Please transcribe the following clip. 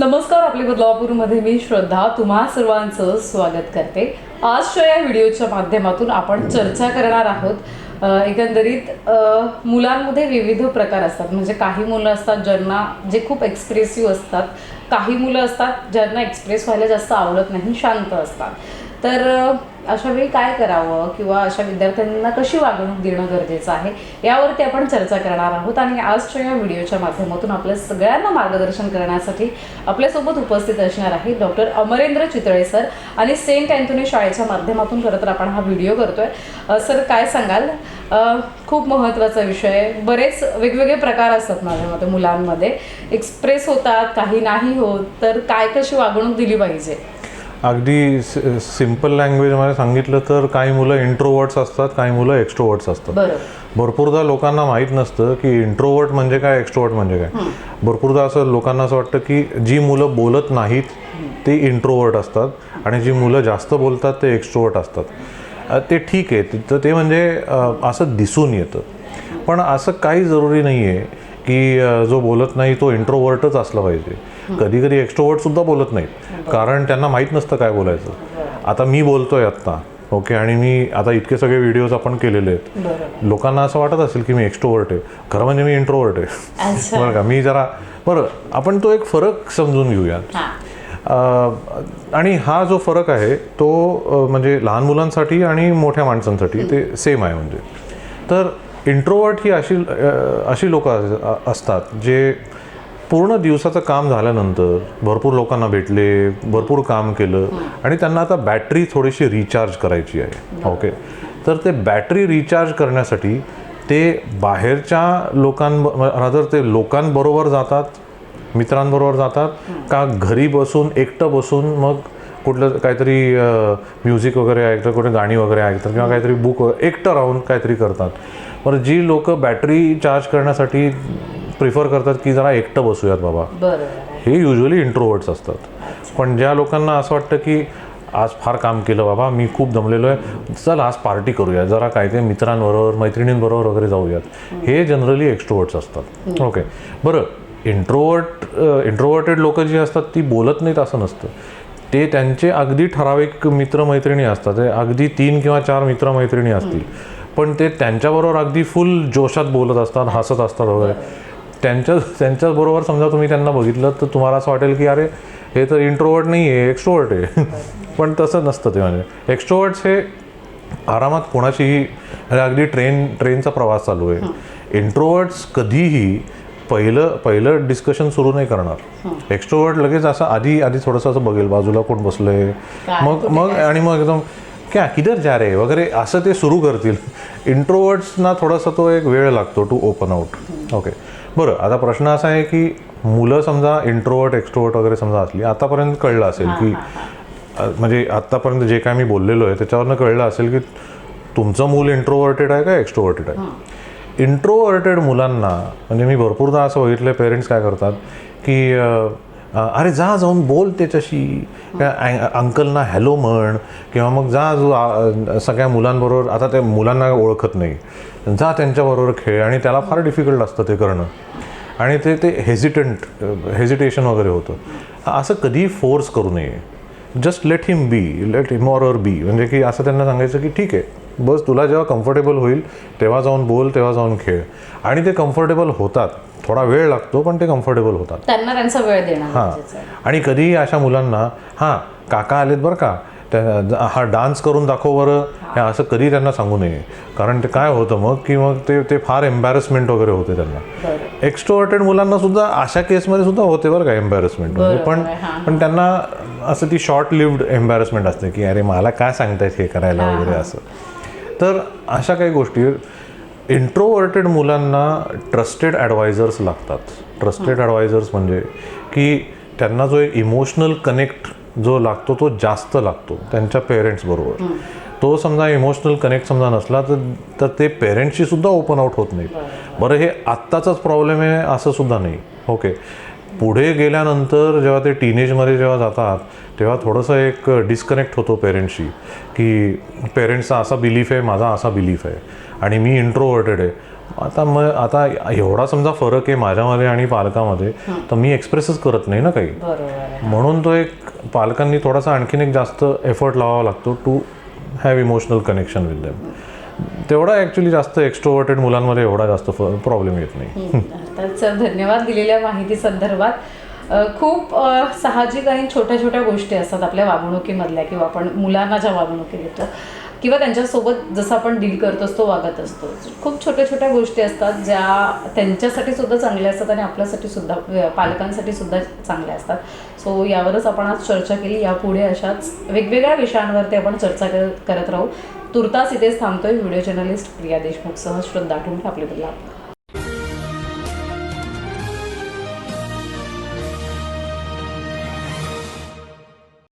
नमस्कार आपले बदलापूरमध्ये मी श्रद्धा तुम्हा सर्वांचं स्वागत करते. आजच्या या व्हिडिओच्या माध्यमातून आपण चर्चा करणार आहोत एकंदरीत मुलांमध्ये विविध प्रकार असतात. म्हणजे काही मुलं असतात ज्यांना जे खूप एक्सप्रेसिव्ह असतात. काही मुलं असतात ज्यांना एक्सप्रेस व्हायला जास्त आवडत नाही शांत असतात. तर अशा वेळी काय करावं किंवा अशा विद्यार्थ्यांना कशी वागणूक देणं गरजेचं आहे यावरती आपण चर्चा करणार आहोत. आणि आजच्या या व्हिडिओच्या माध्यमातून आपल्या सगळ्यांना मार्गदर्शन करण्यासाठी आपल्यासोबत उपस्थित असणार आहे डॉक्टर अमरेंद्र चितळे सर. आणि सेंट अँथोनी शाळेच्या माध्यमातून खरं तर आपण हा व्हिडिओ करतोय. सर काय सांगाल? खूप महत्त्वाचा विषय बरेच वेगवेगळे प्रकार असतात माझ्या मते मुलांमध्ये. एक्सप्रेस होतात काही नाही होत तर काय कशी वागणूक दिली पाहिजे? अगदी सिंपल लँग्वेजमध्ये सांगितलं तर काही मुलं इंट्रोवर्ट्स असतात काही मुलं एक्स्ट्रोवर्ट्स असतात. भरपूरदा लोकांना माहीत नसतं की इंट्रोवर्ट म्हणजे काय एक्स्ट्रोवर्ट म्हणजे काय. भरपूरदा असं लोकांना असं वाटतं की जी मुलं बोलत नाहीत ते इंट्रोवर्ट असतात आणि जी मुलं जास्त बोलतात ते एक्स्ट्रोवर्ट असतात. ते ठीक आहे. तर ते म्हणजे असं दिसून येतं. पण असं काही जरुरी नाही आहे की जो बोलत नाही तो इंट्रोवर्टच असला पाहिजे. कधी कधी एक्स्ट्रोवर्ट सुद्धा बोलत नाहीत. कारण त्यांना माहीत नसतं काय बोलायचं. आता मी बोलतोय आत्ता ओके आणि मी आता इतके सगळे व्हिडिओज आपण केलेले आहेत. लोकांना असं वाटत असेल की मी एक्स्ट्रोवर्ट आहे. खरं म्हणजे मी इंट्रोवर्ट आहे. बरं का मी जरा बरं आपण तो एक फरक समजून घेऊया. आणि हा जो फरक आहे तो म्हणजे लहान मुलांसाठी आणि मोठ्या माणसांसाठी ते सेम आहे म्हणजे. तर इंट्रोवर्ट ही अशी अशी लोक असतात जे पूर्ण दिवसाचं काम झाल्यानंतर भरपूर लोकांना भेटले भरपूर काम केलं आणि त्यांना आता बॅटरी थोडीशी रिचार्ज करायची आहे. ओके तर ते बॅटरी रिचार्ज करण्यासाठी ते बाहेरच्या लोकांब रादर ते लोकांबरोबर जातात मित्रांबरोबर जातात का घरी बसून एकटं बसून मग कुठलं काहीतरी म्युझिक वगैरे ऐकतात कुठे गाणी वगैरे ऐकतात किंवा काहीतरी बुक एकटं राहून काहीतरी करतात. बरं जी लोक बॅटरी चार्ज करण्यासाठी प्रिफर करतात की जरा एकटं बसूयात बाबा. हे युजली इंट्रोवर्ट्स असतात. पण ज्या लोकांना असं वाटतं की आज फार काम केलं बाबा मी खूप दमलेलो आहे चल आज पार्टी करूया जरा काय ते मित्रांबरोबर मैत्रिणींबरोबर वगैरे जाऊयात. हे जनरली एक्स्ट्रोवर्ट्स असतात. ओके बरं इंट्रोवर्ट इंट्रोवर्टेड लोक जी असतात ती बोलत नाहीत असं नसतं. ते त्यांचे अगदी ठराविक मित्रमैत्रिणी असतात. ते अगदी तीन किंवा चार मित्रमैत्रिणी असतील. पण ते त्यांच्याबरोबर अगदी फुल जोशात बोलत असतात हसत असतात वगैरे. त्यांच्या त्यांच्याबरोबर समजा तुम्ही त्यांना बघितलं तर तुम्हाला असं वाटेल की अरे हे तर इंट्रोवर्ट नाही आहे एक्स्ट्रोवर्ट आहे. पण तसं नसतं ते म्हणजे. एक्स्ट्रोवर्ट्स हे आरामात कोणाशीही अगदी ट्रेन ट्रेनचा प्रवास चालू आहे. इंट्रोवर्ट्स कधीही पहिलं पहिलं डिस्कशन सुरू नाही करणार. एक्स्ट्रोवर्ट लगेच असं आधी आधी थोडंसं असं बघेल बाजूला कोण बसलंय? मग मग आणि मग एकदम क्या किधर जा रे? वगैरे असं ते सुरू करतील. इंट्रोवर्ट्सना थोडासा तो एक वेळ लागतो टू ओपन आउट ओके बरं आता प्रश्न असा आहे की मुलं समजा इंट्रोवर्ट एक्स्ट्रोवर्ट वगैरे समजा असली आतापर्यंत कळलं असेल की म्हणजे आतापर्यंत जे काय मी बोललेलो आहे त्याच्यावरनं कळलं असेल की तुमचं मूल इंट्रोवर्टेड आहे का एक्स्ट्रोवर्टेड आहे? इंट्रोवर्टेड मुलांना म्हणजे मी भरपूरदा असं बघितलं पेरेंट्स काय करतात की अरे जा जाऊन बोल त्याच्याशी. अंकलना हॅलो म्हण किंवा मग जा जो सगळ्या मुलांबरोबर आता त्या मुलांना ओळखत नाही. जा त्यांच्याबरोबर खेळ आणि त्याला फार डिफिकल्ट असतं ते करणं. आणि ते ते हेजिटंट हेजिटेशन वगैरे होतं. असं कधी फोर्स करू नये. Just let him be let him or be म्हणजे की असं त्यांना सांगायचं की ठीक आहे. बस तुला जेव्हा कम्फर्टेबल होईल तेव्हा जाऊन बोल तेव्हा जाऊन खेळ. आणि ते कम्फर्टेबल होतात. थोडा वेळ लागतो पण ते कम्फर्टेबल होतात. त्यांना त्यांचा वेळ देणं हां. आणि कधीही अशा मुलांना हां काका आलेत बरं का त्या हा डान्स करून दाखव बरं. हे. असं कधी त्यांना सांगू नये. कारण ते काय होतं मग की मग ते ते फार एम्बॅरसमेंट वगैरे होते त्यांना. एक्स्ट्रोवर्टेड मुलांना सुद्धा अशा केसमध्ये सुद्धा होते बरं का एम्बॅरसमेंट म्हणजे पण. पण त्यांना असं ती शॉर्ट लिव्ड एम्बॅरसमेंट असते की अरे मला काय सांगतायत हे करायला वगैरे असं. तर अशा काही गोष्टी इंट्रोवर्टेड मुलांना ट्रस्टेड ॲडवायझर्स लागतात. ट्रस्टेड ॲडवायझर्स म्हणजे की त्यांना जो एक इमोशनल कनेक्ट जो लागतो तो जास्त लागतो त्यांच्या पेरेंट्सबरोबर तो समजा इमोशनल कनेक्ट समजा नसला तर तर ते पेरेंट्सशी सुद्धा ओपन आउट होत नाहीत. बरं हे आत्ताचाच प्रॉब्लेम आहे असं सुद्धा नाही. ओके पुढे गेल्यानंतर जेव्हा ते टीनेजमध्ये जेव्हा जातात तेव्हा थोडंसं एक डिस्कनेक्ट होतो पेरेंट्सशी की पेरेंट्सचा असा बिलीफ आहे माझा असा बिलीफ आहे आणि मी इंट्रोवर्टेड आहे. आता मग आता एवढा समजा फरक आहे माझ्यामध्ये आणि पालकामध्ये तर मी एक्सप्रेसच करत नाही ना काही. म्हणून तो एक पालकांनी थोडासा आणखीन एक जास्त एफर्ट लावावा लागतो to have emotional connection with them तेवढा ॲक्च्युली जास्त एक्स्ट्रोवर्टेड मुलांमध्ये एवढा जास्त प्रॉब्लेम येत नाही. तर सर धन्यवाद दिलेल्या माहिती संदर्भात. खूप साहजिक आणि छोट्या छोट्या गोष्टी असतात आपल्या वागणुकीमधल्या किंवा आपण मुलांना ज्या वागणुकी देतो. किंवा त्यांच्यासोबत जसं आपण डील करत असतो वागत असतो. खूप छोट्या छोट्या गोष्टी असतात ज्या त्यांच्यासाठी सुद्धा चांगल्या असतात आणि आपल्यासाठी सुद्धा पालकांसाठी सुद्धा चांगल्या असतात. सो यावरच आपण आज चर्चा केली. यापुढे अशाच वेगवेगळ्या विषयांवरती आपण चर्चा करत करत राहू. तुर्तास इथेच थांबतोय व्हिडिओ जर्नलिस्ट प्रिया देशमुखसह श्रद्धा ठेवून आपले बोला